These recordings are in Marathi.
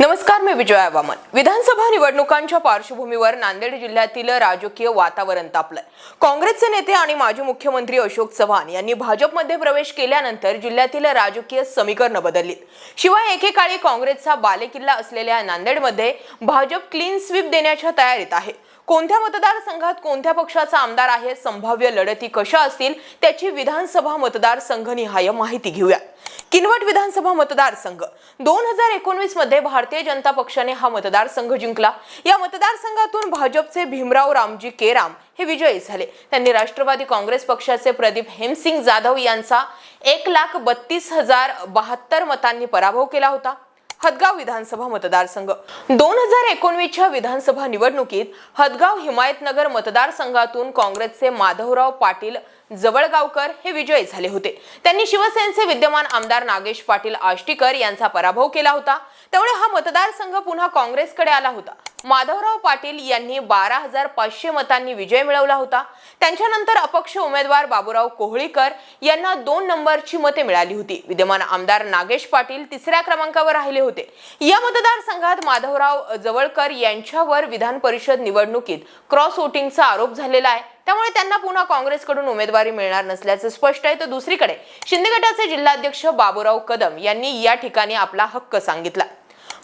नमस्कार मी विजया वामन. विधानसभा निवडणुकांच्या पार्श्वभूमीवर नांदेड जिल्ह्यातील राजकीय वातावरण तापलंय. काँग्रेसचे नेते आणि माजी मुख्यमंत्री अशोक चव्हाण यांनी भाजपमध्ये प्रवेश केल्यानंतर जिल्ह्यातील राजकीय समीकरणं बदललीत. शिवाय एकेकाळी काँग्रेसचा बालेकिल्ला असलेल्या नांदेडमध्ये भाजप क्लीन स्वीप देण्याच्या तयारीत आहे. कोणत्या मतदारसंघात कोणत्या पक्षाचा आमदार आहे संभाव्य लढती कशा असतील त्याची विधानसभा मतदारसंघनिहाय माहिती घेऊया. किनवट विधानसभा मतदारसंघ. दोन हजार एकोणवीसमध्ये भारतीय जनता पक्षाने हा मतदारसंघ जिंकला. या मतदारसंघातून भाजपचे भीमराव रामजी केराम हे विजयी झाले. त्यांनी राष्ट्रवादी काँग्रेस पक्षाचे प्रदीप हेमसिंग जाधव यांचा एक लाख बत्तीस हजार बहात्तर मतांनी पराभव केला होता. हदगाव विधानसभा मतदारसंघ. दोन हजार एकोणवीसच्या विधानसभा निवडणुकीत हदगाव हिमायतनगर मतदारसंघातून काँग्रेसचे माधवराव पाटील जवळगावकर हे विजयी झाले होते. त्यांनी शिवसेनेचे विद्यमान आमदार नागेश पाटील आष्टीकर यांचा पराभव केला होता. त्यामुळे हा मतदारसंघ पुन्हा काँग्रेसकडे आला होता. माधवराव पाटील यांनी बारा हजार पाचशे मतांनी विजय मिळवला होता. त्यांच्यानंतर अपक्ष उमेदवार बाबूराव कोहळीकर यांना दोन नंबरची मते मिळाली होती. विद्यमान आमदार नागेश पाटील तिसऱ्या क्रमांकावर राहिले होते. या मतदारसंघात माधवराव जवळकर यांच्यावर विधान परिषद निवडणुकीत क्रॉस वोटिंगचा आरोप झालेला आहे. त्यामुळे त्यांना पुन्हा काँग्रेसकडून उमेदवारी मिळणार नसल्याचं स्पष्ट आहे. तर दुसरीकडे शिंदे गटाचे जिल्हाध्यक्ष बाबूराव कदम यांनी या ठिकाणी आपला हक्क सांगितला.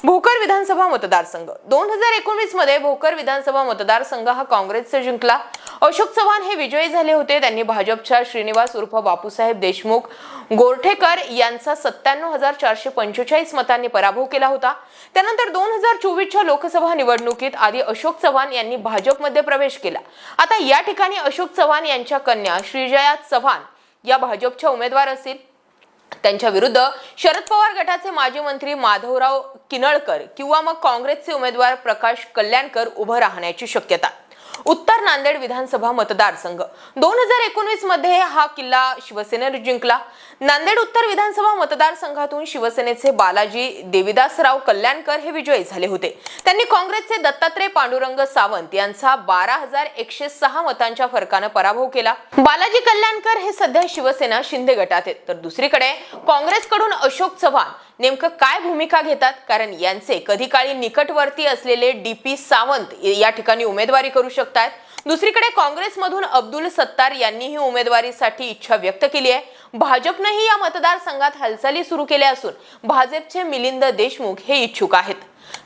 भोकर विधानसभा मतदारसंघ. दोन हजार एकोणीसमध्ये भोकर विधानसभा मतदारसंघ हा काँग्रेसचा जिंकला. अशोक चव्हाण हे विजयी झाले होते. त्यांनी भाजपच्या श्रीनिवास उर्फ बापूसाहेब देशमुख गोरठेकर यांचा सत्त्याण्णव हजार चारशे पंचेचाळीस मतांनी पराभव केला होता. त्यानंतर दोन हजार चोवीसच्या लोकसभा निवडणुकीत आधी अशोक चव्हाण यांनी भाजपमध्ये प्रवेश केला. आता या ठिकाणी अशोक चव्हाण यांच्या कन्या श्रीजया चव्हाण या भाजपच्या उमेदवार असतील. त्यांच्या विरुद्ध शरद पवार गटाचे माजी मंत्री माधवराव किनळकर किंवा मग काँग्रेसचे उमेदवार प्रकाश कल्याणकर उभं राहण्याची शक्यता. उत्तर नांदेड विधानसभा मतदारसंघ. दोन हजार एकोणवीसमध्ये हा किल्ला शिवसेनेने जिंकला. नांदेड उत्तर विधानसभा मतदारसंघातून शिवसेनेचे बालाजी देविदासराव कल्याणकर हे विजयी झाले होते. त्यांनी काँग्रेसचे दत्तात्रय पांडुरंग सावंत यांचा बारा हजार एकशे सहा मतांच्या फरकानं पराभव केला. बालाजी कल्याणकर हे सध्या शिवसेना शिंदे गटात आहेत. तर दुसरीकडे काँग्रेसकडून अशोक चव्हाण नेमकं काय भूमिका घेतात? कारण यांचे कधी काळी निकटवर्ती असलेले डी पी सावंत या ठिकाणी उमेदवारी करू शकतात. दुसरीकडे काँग्रेसमधून अब्दुल सत्तार यांनीही उमेदवारीसाठी इच्छा व्यक्त केली आहे. भाजपनंही या मतदारसंघात हालचाली सुरू केल्या असून भाजपचे मिलिंद देशमुख हे इच्छुक आहेत.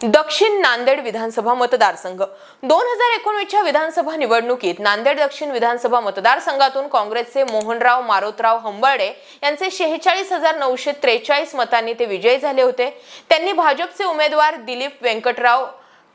दक्षिण नांदेड विधानसभा मतदारसंघ. दोन हजार एकोणवीसच्या विधानसभा निवडणुकीत नांदेड दक्षिण विधानसभा मतदारसंघातून काँग्रेसचे मोहनराव मारोतराव हंबर्डे यांचे शेहेचाळीस हजार नऊशे त्रेचाळीस मतांनी ते विजयी झाले होते. त्यांनी भाजपचे उमेदवार दिलीप व्यंकटराव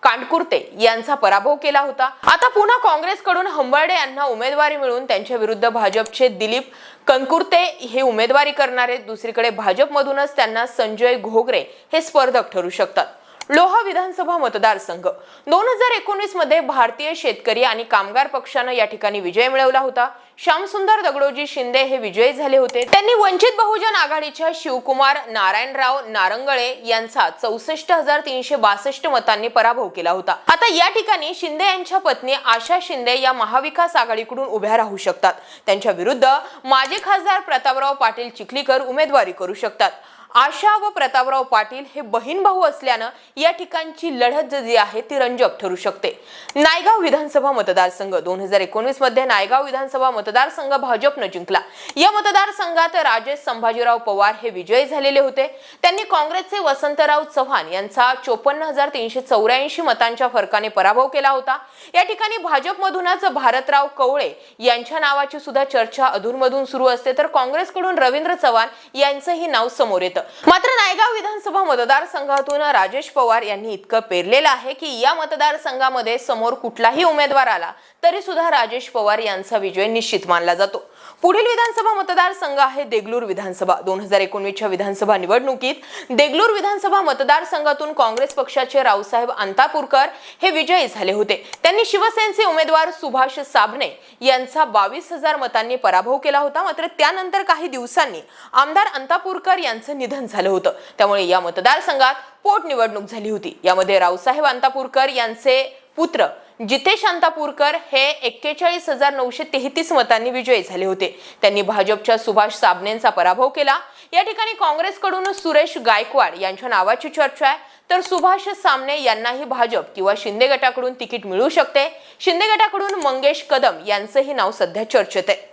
कांडकुर्ते यांचा पराभव केला होता. आता पुन्हा काँग्रेसकडून हंबर्डे यांना उमेदवारी मिळून त्यांच्या विरुद्ध भाजपचे दिलीप कनकुर्ते हे उमेदवारी करणारे. दुसरीकडे भाजपमधूनच त्यांना संजय घोगरे हे स्पर्धक ठरू शकतात. लोहा विधानसभा मतदारसंघ. दोन हजार एकोणीसमध्ये भारतीय शेतकरी आणि कामगार पक्षानं या ठिकाणी विजय मिळवला होता. श्यामसुंदर दगडोजी शिंदे हे विजयी झाले होते. त्यांनी वंचित बहुजन आघाडीच्या शिवकुमार नारायणराव नारंगळे यांचा चौसष्ट हजार तीनशे बासष्ट मतांनी पराभव केला होता. आता या ठिकाणी शिंदे यांच्या पत्नी आशा शिंदे या महाविकास आघाडीकडून उभ्या राहू शकतात. त्यांच्या विरुद्ध माजी खासदार प्रतापराव पाटील चिखलीकर उमेदवारी करू शकतात. आशा व प्रतापराव पाटील हे बहीण भाऊ असल्यानं या ठिकाणची लढत जी आहे ती रंजक ठरू शकते. नायगाव विधानसभा मतदारसंघ दोन हजार एकोणीसमध्ये नायगाव विधानसभा मतदारसंघ भाजपनं जिंकला. या मतदारसंघात राजेश संभाजीराव पवार हे विजयी झालेले होते. त्यांनी काँग्रेसचे वसंतराव चव्हाण यांचा चोपन्न हजार तीनशे चौऱ्याऐंशी मतांच्या फरकाने पराभव केला होता. या ठिकाणी भाजपमधूनच भारतराव कवळे यांच्या नावाची सुद्धा चर्चा अधूनमधून सुरू असते. तर काँग्रेसकडून रवींद्र चव्हाण यांचंही नाव समोर येतं. मात्र नायगाव विधानसभा मतदारसंघातून राजेश पवार यांनी इतकं पेरलेलं आहे की या मतदारसंघामध्ये समोर कुठलाही उमेदवार आला तरी सुद्धा राजेश पवार यांचा विजय निश्चित मानला जातो. पुढील विधानसभा मतदारसंघ आहे देगलूर विधानसभा. दोन हजार एकोणवीसच्या विधानसभा निवडणुकीत देगलूर विधानसभा मतदारसंघातून काँग्रेस पक्षाचे रावसाहेब अंतापूरकर हे विजयी झाले होते. त्यांनी शिवसेनेचे उमेदवार सुभाष साबणे यांचा बावीस हजार मतांनी पराभव केला होता. मात्र त्यानंतर काही दिवसांनी आमदार अंतापूरकर यांचं निधन झालं होतं. त्यामुळे या मतदारसंघात पोटनिवडणूक झाली होती. यामध्ये रावसाहेब अंतापूरकर यांचे पुत्र जितेश अंतापूरकर हे एक्केचाळीस हजार नऊशे तेहतीस मतांनी विजयी झाले होते. त्यांनी भाजपच्या सुभाष साबणेंचा पराभव केला. या ठिकाणी काँग्रेसकडून सुरेश गायकवाड यांच्या नावाची चर्चा आहे. तर सुभाष सामने यांनाही भाजप किंवा शिंदे गटाकडून तिकीट मिळू शकते. शिंदे गटाकडून मंगेश कदम यांचंही नाव सध्या चर्चेत आहे.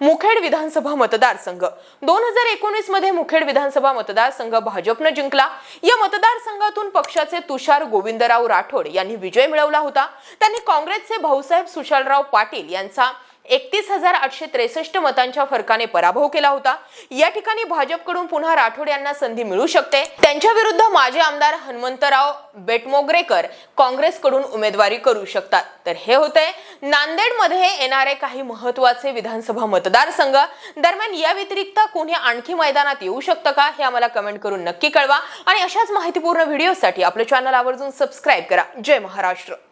मुखेड विधानसभा मतदारसंघ. दोन हजार एकोणीसमध्ये मुखेड विधानसभा मतदारसंघ भाजपनं जिंकला. या मतदारसंघातून पक्षाचे तुषार गोविंदराव राठोड यांनी विजय मिळवला होता. त्यांनी काँग्रेसचे भाऊसाहेब सुशालराव पाटील यांचा एकतीस हजार आठशे त्रेसष्ट मतांच्या फरकाने पराभव केला होता. या ठिकाणी भाजपकडून पुन्हा राठोड यांना संधी मिळू शकते. त्यांच्या विरुद्ध माजी आमदार हनुमंतराव बेटमोगरेकर काँग्रेसकडून उमेदवारी करू शकतात. तर हे होते. नांदेडमध्ये येणारे काही महत्त्वाचे विधानसभा मतदारसंघ. दरम्यान या व्यतिरिक्त कोणी आणखी मैदानात येऊ शकतं का हे आम्हाला कमेंट करून नक्की कळवा. आणि अशाच माहितीपूर्ण व्हिडिओसाठी आपलं चॅनल आवर्जून सबस्क्राईब करा. जय महाराष्ट्र.